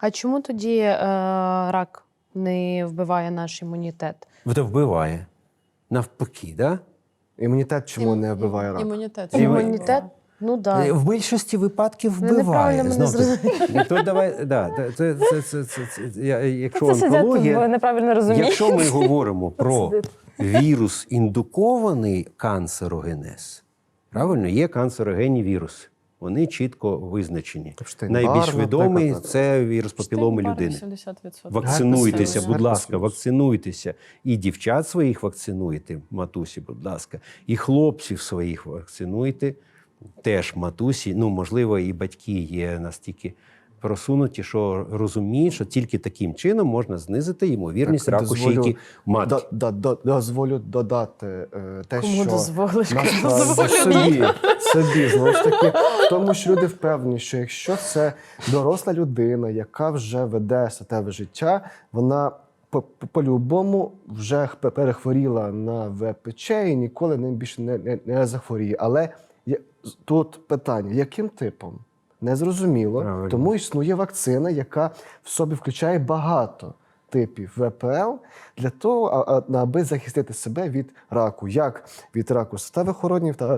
А чому тоді е, рак не вбиває наш імунітет? Вона вбиває. Навпаки, да? Імунітет чому не вбиває рак? Імунітет. Імунітет? Ну Е, так. В більшості випадків Ви неправильно вбиває. мене Знов таки. зрозуміли. То давай, да, це, це, це, це, це, це, я- якщо Це сидять онкологія, неправильно розумієте. якщо ми говоримо про вірус індукований канцерогенез, правильно, є канцерогенні віруси. Вони чітко визначені. Епштейн-Бар, Найбільш відомий це вірус папіломи людини. 80%. Вакцинуйтеся, будь ласка, вакцинуйтеся. І дівчат своїх вакцинуйте, матусі, будь ласка, і хлопців своїх вакцинуйте. Теж матусі. Ну, можливо, і батьки є настільки просунуті, що розуміють, що тільки таким чином можна знизити ймовірність Так, раку дозволю- шийки матки. Да, да, дозволю додати е, те, Кому що дозволиш? насправді Дозволю собі, собі знову ж таки, тому що люди впевнені, що якщо це доросла людина, яка вже веде статеве життя, вона по- по- по-любому вже перехворіла на ВПЧ і ніколи ним більше не, не, не захворіє. Але є- тут питання: яким типом? Незрозуміло. Правильно. Тому існує вакцина, яка в собі включає багато типів ВПЛ для того, аби захистити себе від раку, як від раку статевих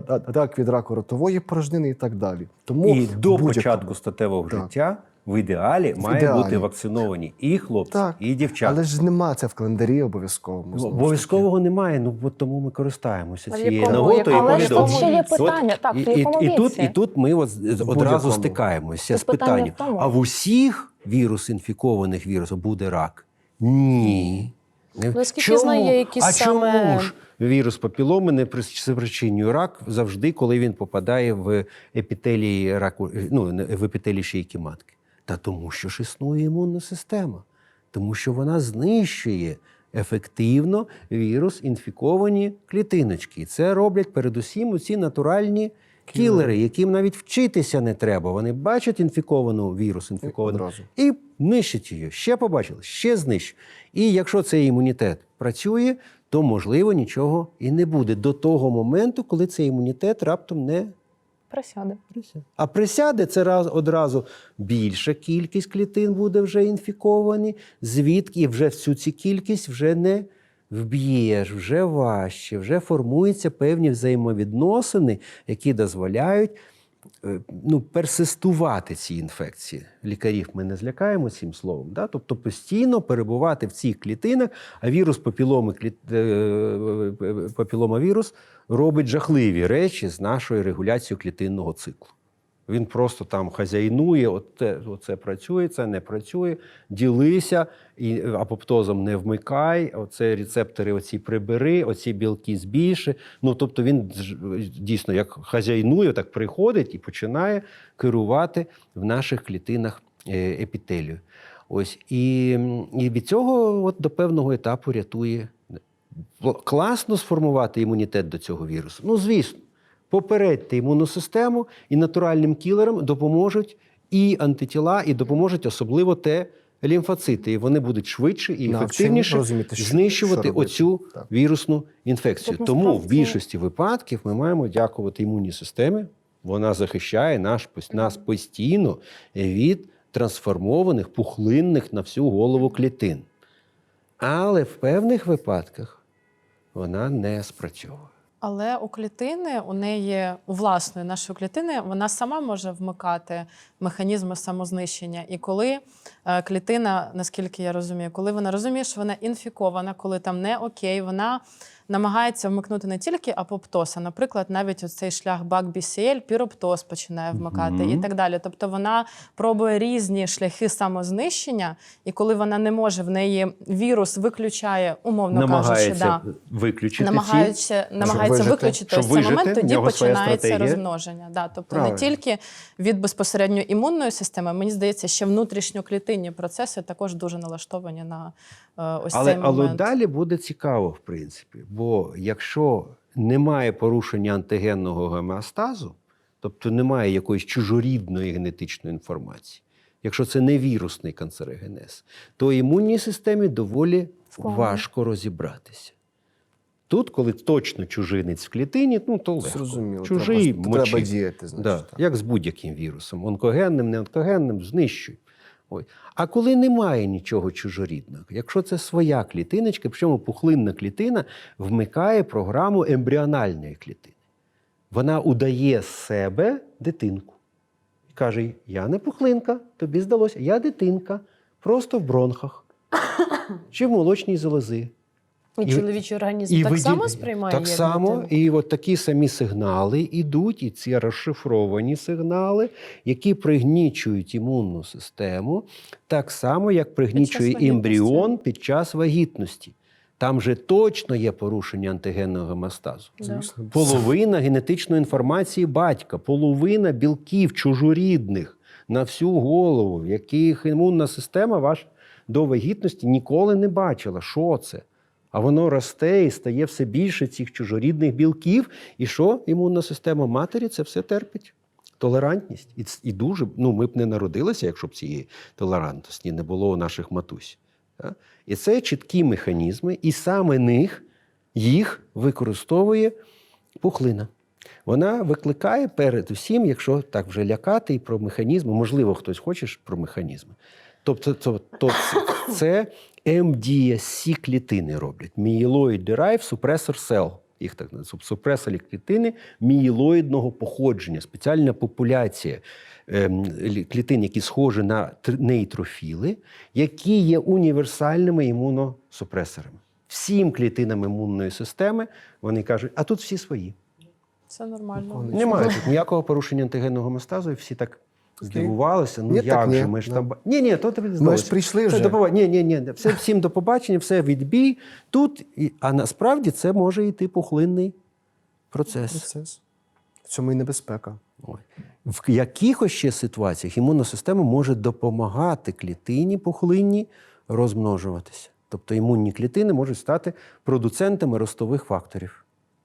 та- так від раку ротової порожнини і так далі. Тому І до початку статевого Так. життя в ідеалі В має ідеалі. бути вакциновані і хлопці, Так. і дівчата. Але ж нема це в календарі обов'язковому. Обов'язкового немає, ну от тому ми користаємося А цією нагодою. Але і ж тут ще є От- питання, так, і, і, і, тут, і тут ми от одразу стикаємося з питанням: а в усіх вірус інфікованих вірусом буде рак? Ні. Ну, наскільки я знаю, є якісь а саме- чому ж вірус папіломи не причинює рак завжди, коли він попадає в епітелії раку, ну, не- в епітелії шийки матки? Та тому, що ж існує імунна система, тому що вона знищує ефективно вірус інфіковані клітиночки. І це роблять передусім ці натуральні кілери, яким навіть вчитися не треба. Вони бачать інфіковану вірус, інфіковану і нищать її. Ще побачили, ще знищать. І якщо цей імунітет працює, то можливо нічого і не буде до того моменту, коли цей імунітет раптом не Присяде. А присяде це раз одразу більша кількість клітин буде вже інфіковані, звідки і вже всю цю кількість вже не вб'єш, вже важче, вже формуються певні взаємовідносини, які дозволяють ну, персистувати ці інфекції. Лікарів ми не злякаємо цим словом. Да? Тобто постійно перебувати в цих клітинах, а вірус папіломи, кліт... е, е, папіломавірус робить жахливі речі з нашою регуляцією клітинного циклу. Він просто там хазяйнує, оце, оце працює, це не працює. Ділися і апоптозом не вмикай, оце рецептори оці прибери, оці білки збільши. Ну тобто він дійсно як хазяйнує, так приходить і починає керувати в наших клітинах е, епітелію. Ось і, і від цього от до певного етапу рятує. Класно сформувати імунітет до цього вірусу. Ну, звісно, попередьте імунну систему і натуральним кілерам допоможуть і антитіла, і допоможуть особливо те лімфоцити. І вони будуть швидше і ефективніше розуміти, що- знищувати що оцю Так. вірусну інфекцію. Так, Тому в більшості випадків ми маємо дякувати імунній системі. Вона захищає наш, нас постійно від трансформованих, пухлинних на всю голову клітин. Але в певних випадках вона не спрацьовує. Але у клітини, у неї, у власної нашої клітини, вона сама може вмикати механізми самознищення. І коли е, клітина, наскільки я розумію, коли вона розуміє, що вона інфікована, коли там не окей, вона намагається вмикнути не тільки апоптоз, а, наприклад, навіть ось цей шлях BAC-BCL, піроптоз починає вмикати Мгм. і так далі. Тобто вона пробує різні шляхи самознищення, і коли вона не може, в неї вірус виключає, умовно кажучи, да, виключити ці. намагається вижити. виключити Щоб ось цей момент, тоді починається розмноження. Да, тобто Правильно. не тільки від безпосередньо імунної системи, мені здається, ще внутрішньоклітинні процеси також дуже налаштовані на е, ось Але, цей але далі буде цікаво, в принципі. Бо якщо немає порушення антигенного гомеостазу, тобто немає якоїсь чужорідної генетичної інформації, якщо це не вірусний канцерогенез, то імунній системі доволі Складно. важко розібратися. Тут, коли точно чужинець в клітині, ну то легко. Зрозуміло. Чужий треба, треба діяти, значить. Да, так. як з будь-яким вірусом. Онкогенним, неонкогенним, знищуй. Ой. А коли немає нічого чужорідного, якщо це своя клітиночка, причому пухлинна клітина вмикає програму ембріональної клітини. Вона удає з себе дитинку. І каже: Я не пухлинка, тобі здалося, я дитинка, просто в бронхах чи в молочній залози. І, І- чоловічий організм І так виділ- само сприймає. Так як само, і от такі самі сигнали йдуть, і ці розшифровані сигнали, які пригнічують імунну систему, так само, як пригнічує вагітності. ембріон під час вагітності. Там же точно є порушення антигенного гемостазу. Звісно. Половина генетичної інформації батька, половина білків чужорідних на всю голову, яких імунна система ваша до вагітності ніколи не бачила. Що це? А воно росте і стає все більше цих чужорідних білків. І що імунна система матері це все терпить. Толерантність. І, і дуже, ну, ми б не народилися, якщо б цієї толерантності не було у наших матусь. Так? І це чіткі механізми, і саме них їх використовує пухлина. Вона викликає перед усім, якщо так вже лякати і про механізми, можливо, хтось хоче про механізми. Тобто, то, то це, це МДСC клітини роблять. Мієлоїд Derived Suppressor Cell. Їх так називають. Супресорі клітини мієлоїдного походження, спеціальна популяція ем, клітин, які схожі на нейтрофіли, які є універсальними імуносупресорами. Всім клітинам імунної системи вони кажуть, а тут всі свої. Це нормально. Немає тут ніякого порушення антигенного гомостазу, і всі так здивувалися. Ну Ні, так як ні. же ми ж Да. там. Ні, ні, то тобі Ми здалося. ж прийшли вже. до побачення. Ні, ні, ні. Все, всім до побачення, все відбій. Тут, і- а насправді це може йти пухлинний процес. Процес. В цьому і небезпека. Ой. В якихось ще ситуаціях імунна система може допомагати клітині пухлинні розмножуватися. Тобто імунні клітини можуть стати продуцентами ростових факторів.